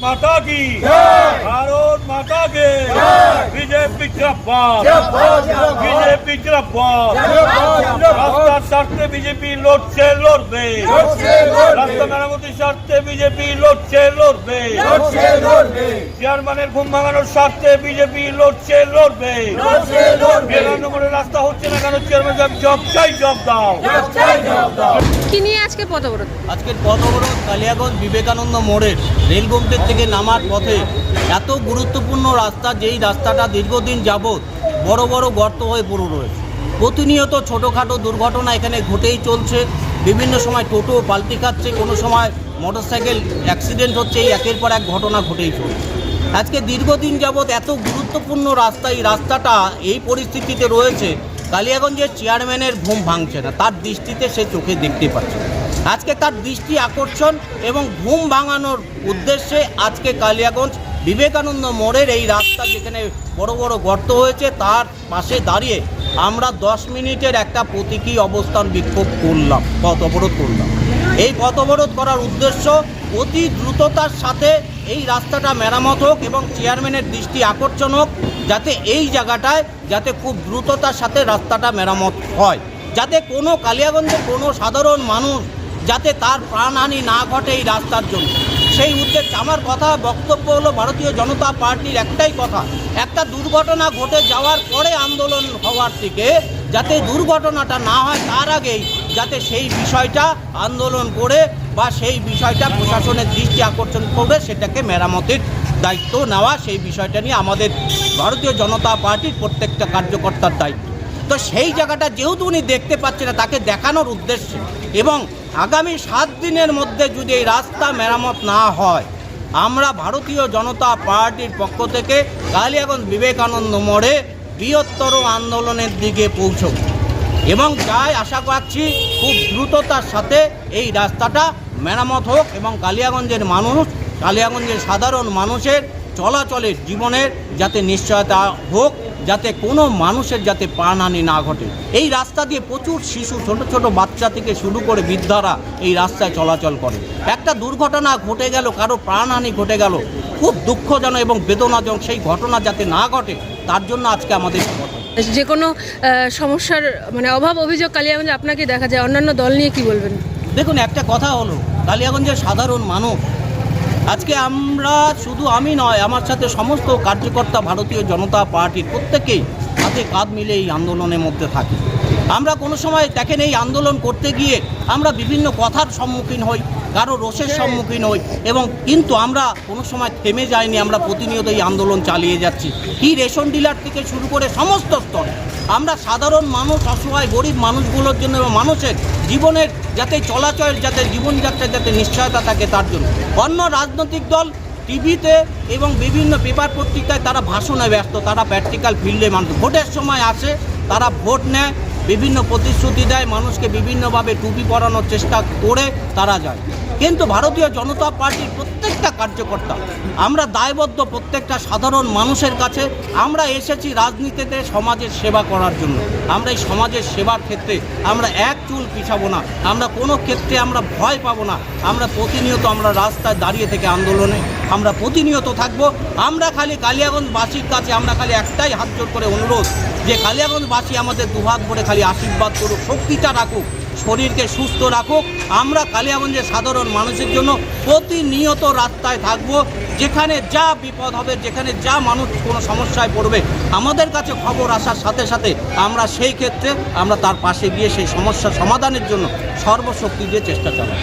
माता की। भारत माता के। बीजेपी तरफ़ बीजेपी तरफ़ স্বার্থে বিজেপি লড়ছে লড়বে। রাস্তা মেরামতির স্বার্থে বিজেপি লড়ছে লড়বে। চেয়ারম্যানের ঘুম ভাঙানোর স্বার্থে বিজেপি লড়ছে লড়বে। বিরানব্বই রাস্তা হচ্ছে না কেন? চেয়ারম্যান সাহেব জব চাই জব দাও। কি নিয়ে আজকে পথ অবরোধ? আজকের পথ অবরোধ কালিয়াগঞ্জ বিবেকানন্দ মোড়ের রেলগম্পের থেকে নামার পথে এত গুরুত্বপূর্ণ রাস্তা যেই রাস্তাটা দীর্ঘদিন যাবৎ বড় বড় গর্ত হয়ে পড়ে রয়েছে। প্রতিনিয়ত ছোটোখাটো দুর্ঘটনা এখানে ঘটেই চলছে। বিভিন্ন সময় টোটো পাল্টি খাচ্ছে, কোনো সময় মোটরসাইকেল অ্যাক্সিডেন্ট হচ্ছে, এই একের পর এক ঘটনা ঘটেই চলছে। আজকে দীর্ঘদিন যাবৎ এত গুরুত্বপূর্ণ রাস্তা, এই রাস্তাটা এই পরিস্থিতিতে রয়েছে, কালিয়াগঞ্জের চেয়ারম্যানের ঘুম ভাঙছে না। তার দৃষ্টিতে সে চোখে দেখতে পাচ্ছে। আজকে তার দৃষ্টি আকর্ষণ এবং ঘুম ভাঙানোর উদ্দেশ্যে আজকে কালিয়াগঞ্জ বিবেকানন্দ মোড়ের এই রাস্তা যেখানে বড় বড় গর্ত হয়েছে, তার পাশে দাঁড়িয়ে আমরা দশ মিনিটের একটা প্রতীকী অবস্থান বিক্ষোভ করলাম, পথ অবরোধ করলাম। এই পথ অবরোধ করার উদ্দেশ্য অতি দ্রুততার সাথে এই রাস্তাটা মেরামত হোক এবং চেয়ারম্যানের দৃষ্টি আকর্ষণ হোক, যাতে এই জায়গাটায় যাতে খুব দ্রুততার সাথে রাস্তাটা মেরামত হয়। যাতে কোনো কালিয়াগঞ্জের কোনো সাধারণ মানুষ যাতে তার প্রাণহানি না ঘটে এই রাস্তার জন্য। সেই উদ্দেশ্যে আমার কথা, বক্তব্য হলো ভারতীয় জনতা পার্টির একটাই কথা। একটা দুর্ঘটনা ঘটে যাওয়ার পরে আন্দোলন হওয়ার থেকে যাতে দুর্ঘটনাটা না হয় তার আগেই যাতে সেই বিষয়টা আন্দোলন করে বা সেই বিষয়টা প্রশাসনের দৃষ্টি আকর্ষণ করে সেটাকে মেরামতের দায়িত্ব নেওয়া, সেই বিষয়টা নিয়ে আমাদের ভারতীয় জনতা পার্টির প্রত্যেকটা কার্যকর্তার দায়িত্ব। তো সেই জায়গাটা যেহেতু উনি দেখতে পাচ্ছে না, তাকে দেখানোর উদ্দেশ্যে। এবং আগামী সাত দিনের মধ্যে যদি এই রাস্তা মেরামত না হয়, আমরা ভারতীয় জনতা পার্টির পক্ষ থেকে কালিয়াগঞ্জ বিবেকানন্দ মোড়ে বৃহত্তর আন্দোলনের দিকে পৌঁছব। এবং যাই আশা করছি খুব দ্রুততার সাথে এই রাস্তাটা মেরামত হোক এবং কালিয়াগঞ্জের মানুষ কালিয়াগঞ্জের সাধারণ মানুষের চলাচলের জীবনের যাতে নিশ্চয়তা হোক যাতে কোনো মানুষের যাতে প্রাণহানি না ঘটে। এই রাস্তা দিয়ে প্রচুর শিশু ছোট ছোট বাচ্চা থেকে শুরু করে বৃদ্ধারা এই রাস্তায় চলাচল করে। একটা দুর্ঘটনা ঘটে গেল কারও প্রাণহানি ঘটে গেল। খুব দুঃখজনক এবং বেদনাজনক সেই ঘটনা যাতে না ঘটে তার জন্য আজকে আমাদের যে কোনো সমস্যার মানে অভাব অভিযোগ কালিয়াগঞ্জে আপনাকে দেখা যায় অন্যান্য দল নিয়ে কি বলবেন? দেখুন একটা কথা হলো কালিয়াগঞ্জের সাধারণ মানুষ আজকে আমরা শুধু আমি নয়, আমার সাথে সমস্ত কার্যকর্তা ভারতীয় জনতা পার্টির প্রত্যেকেই হাতে কাঁধ মিলে এই আন্দোলনের মধ্যে থাকি। আমরা কোনো সময় দেখেন এই আন্দোলন করতে গিয়ে আমরা বিভিন্ন কথার সম্মুখীন হই কারও রোষের সম্মুখীন হই। এবং কিন্তু আমরা কোনো সময় থেমে যাইনি আমরা প্রতিনিয়ত এই আন্দোলন চালিয়ে যাচ্ছি। কি রেশন ডিলার থেকে শুরু করে সমস্ত স্তরে আমরা সাধারণ মানুষ অসহায় গরিব মানুষগুলোর জন্য এবং মানুষের জীবনের যাতে চলাচল যাতে জীবনযাত্রার যাতে নিশ্চয়তা থাকে তার জন্য। অন্য রাজনৈতিক দল টিভিতে এবং বিভিন্ন পেপার পত্রিকায় তারা ভাষণে ব্যস্ত তারা প্র্যাকটিক্যাল ফিল্ডে মানুষ। ভোটের সময় আসে তারা ভোট নেয় বিভিন্ন প্রতিশ্রুতি দেয়, মানুষকে বিভিন্নভাবে টুপি পরানোর চেষ্টা করে তারা যায়। কিন্তু ভারতীয় জনতা পার্টির প্রত্যেকটা কার্যকর্তা, আমরা দায়বদ্ধ প্রত্যেকটা সাধারণ মানুষের কাছে, আমরা এসেছি রাজনীতিতে সমাজের সেবা করার জন্য। আমরা এই সমাজের সেবার ক্ষেত্রে আমরা এক চুল পিছাবো না। আমরা কোনো ক্ষেত্রে আমরা ভয় পাবো না। আমরা প্রতিনিয়ত আমরা রাস্তায় দাঁড়িয়ে থেকে আন্দোলনে আমরা প্রতিনিয়ত থাকব। আমরা খালি কালিয়াগঞ্জবাসীর কাছে আমরা খালি একটাই হাত জোর করে অনুরোধ যে কালিয়াগঞ্জবাসী আমাদের দুহাত ভরে খালি আশীর্বাদ করুক, শক্তিটা রাখুক, শরীরকে সুস্থ রাখুক। আমরা কালিয়াগঞ্জের সাধারণ মানুষের জন্য প্রতিনিয়ত রাস্তায় থাকব। যেখানে যা বিপদ হবে, যেখানে যা মানুষ কোনো সমস্যায় পড়বে, আমাদের কাছে খবর আসার সাথে সাথে আমরা সেই ক্ষেত্রে আমরা তার পাশে গিয়ে সেই সমস্যা সমাধানের জন্য সর্বশক্তি দিয়ে চেষ্টা চালাই